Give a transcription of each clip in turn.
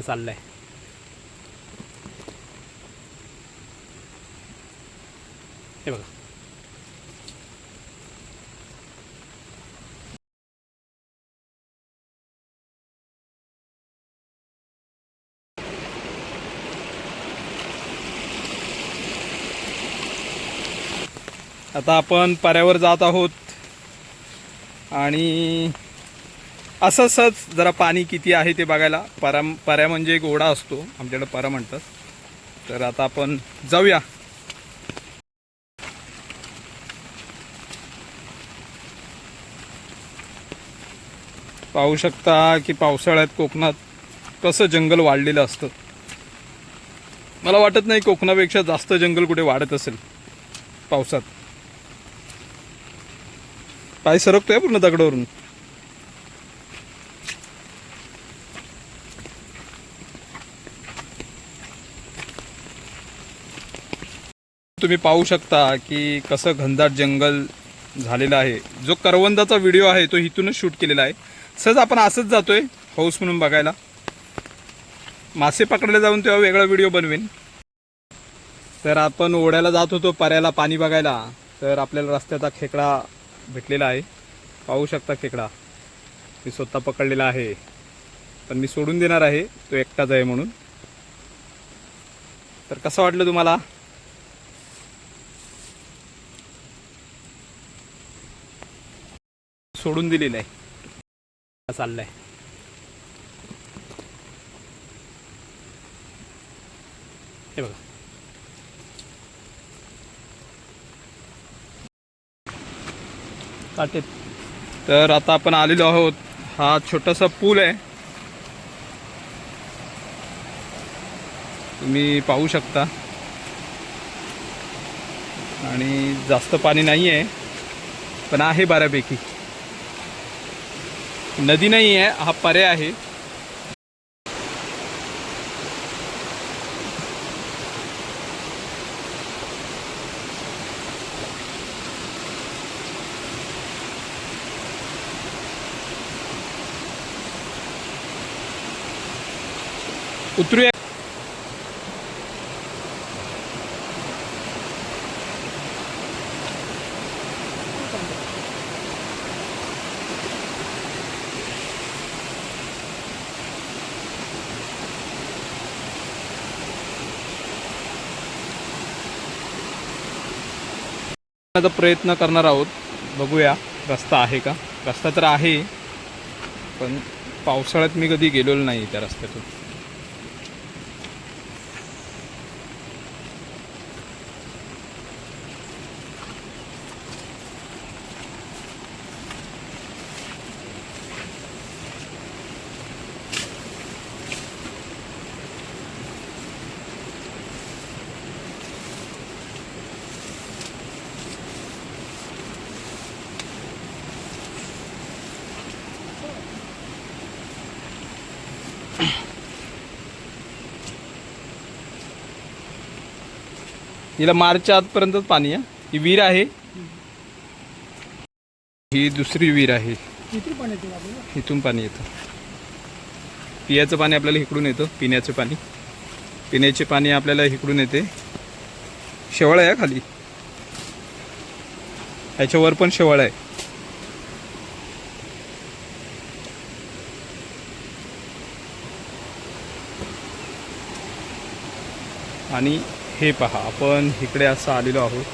चाललाय. हे बघा. आता आपण पर्यावर जात आहोत आणि असंच जरा पाणी किती आहे ते बघायला. परा पऱ्या म्हणजे एक ओढा असतो आमच्याकडे परा म्हणतात. तर आता आपण जाऊया. पाहू शकता की पावसाळ्यात कोकणात कसं जंगल वाढलेलं असतं. मला वाटत नाही कोकणापेक्षा जास्त जंगल कुठे वाढत असेल पावसात. पाय सरकतोय पूर्ण दगडावरून. तुम्ही पाहू शकता की कसं घनदाट जंगल झालेलं आहे. जो करवंदाचा व्हिडिओ आहे तो इथूनच शूट केलेला आहे. सहज आपण असंच जातोय हौस म्हणून बघायला. मासे पकडायला जाऊन तेव्हा वेगळा व्हिडिओ बनवेन. तर आपण ओढ्याला जात होतो पर्याला पाणी बघायला. तर आपल्याला रस्त्याचा खेकडा भेटलेला आहे. पाहू शकता खेकडा. मी स्वतः पकडलेला आहे. पण मी सोडून देणार आहे तो एकटाच आहे म्हणून. तर कसं वाटलं तुम्हाला? सोडून दिलेलं आहे चाललाय. हे बघा. काटेत. तर आता आपण आलेलो आहोत. हा छोटासा पूल आहे. तुम्ही पाहू शकता. आणि जास्त पाणी नाही आहे पण आहे बऱ्यापैकी. नदी नहीं है हा पर्याय है उतरूया. चा प्रयत्न करणार आहोत. बघूया रस्ता आहे का? रस्ता तर आहे पण पावसाळ्यात मी कधी गेलेलो नाही त्या रस्त्यातून. हिला मार्चच्या आतपर्यंतच पाणी आहे. ही विहीर आहे. ही दुसरी विहीर आहे. इथून पाणी येतं पियाचं पाणी आपल्याला इकडून येतं पिण्याचं पाणी. पिण्याचे पाणी आपल्याला इकडून येते. शेवळ आहे हा खाली. ह्याच्यावर पण शेवळ आहे. आणि हे पहा आपण इकडे असं आलेलो आहोत.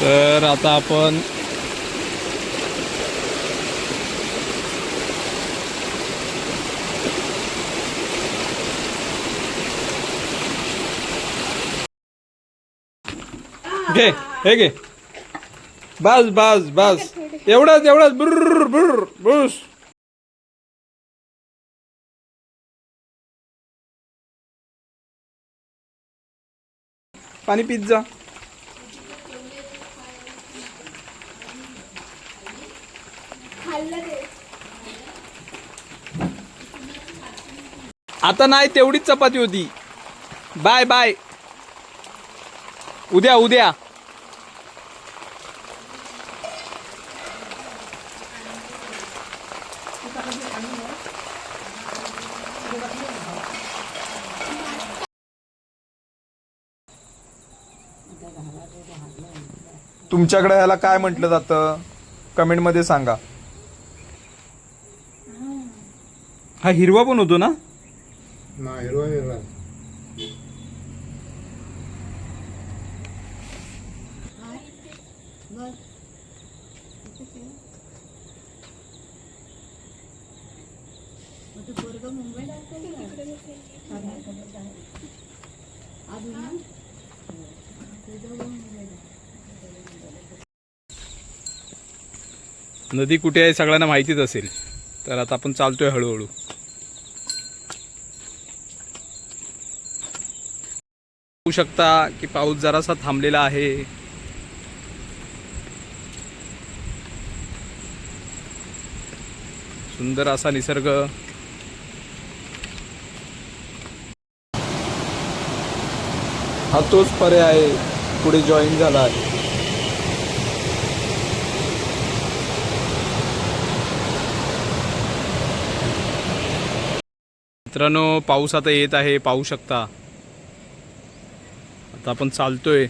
तर आता आपण घे हे घे. बस बस बस. एवढंच एवढंच. बुर बुर्र बुस. पाणी पित जा. आता नाही तेवढीच चपाती होती. Bye bye. उद्या उद्या. तुमच्याकडे ह्याला काय म्हटलं जातं? कमेंटमध्ये सांगा. हा हिरवा पण होतो ना? ना हिरवा. हिरवा नदी कुठे आहे सगळ्यांना माहितीच असेल. तर आता आपण चालतोय हळूहळू. होऊ शकता की पाऊस जरासा थांबलेला आहे. सुंदर असा निसर्ग. हा तोच पर्याय आहे. पुढे जॉईन झाला. आहे मित्रांनो पाऊस आता येत आहे. पाहू शकता. आता आपण चालतोय.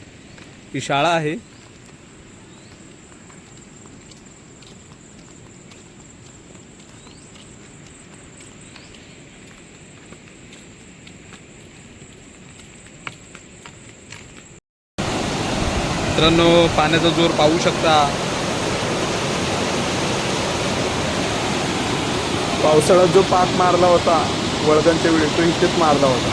ही शाळा आहे. मित्रांनो पाण्याचा जोर पाहू शकता. पावसाळ्यात जो पाक मारला होता वळदांच्या वेळी तो इथेच मारला होता.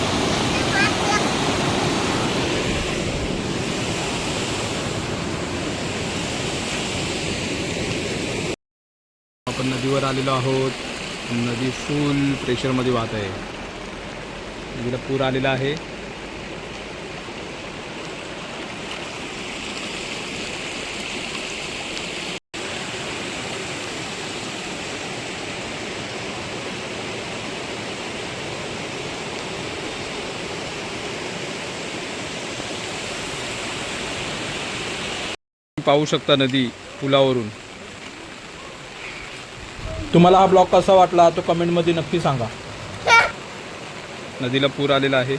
आपण नदीवर आलेलो आहोत. नदी फुल प्रेशरमध्ये वाहत आहे. नदीला पूर आलेला आहे. पाहू शकता नदी पुलावरून. तुम्हाला हा ब्लॉग कसा वाटला तो कमेंटमध्ये नक्की सांगा. नदीला पूर आलेला आहे.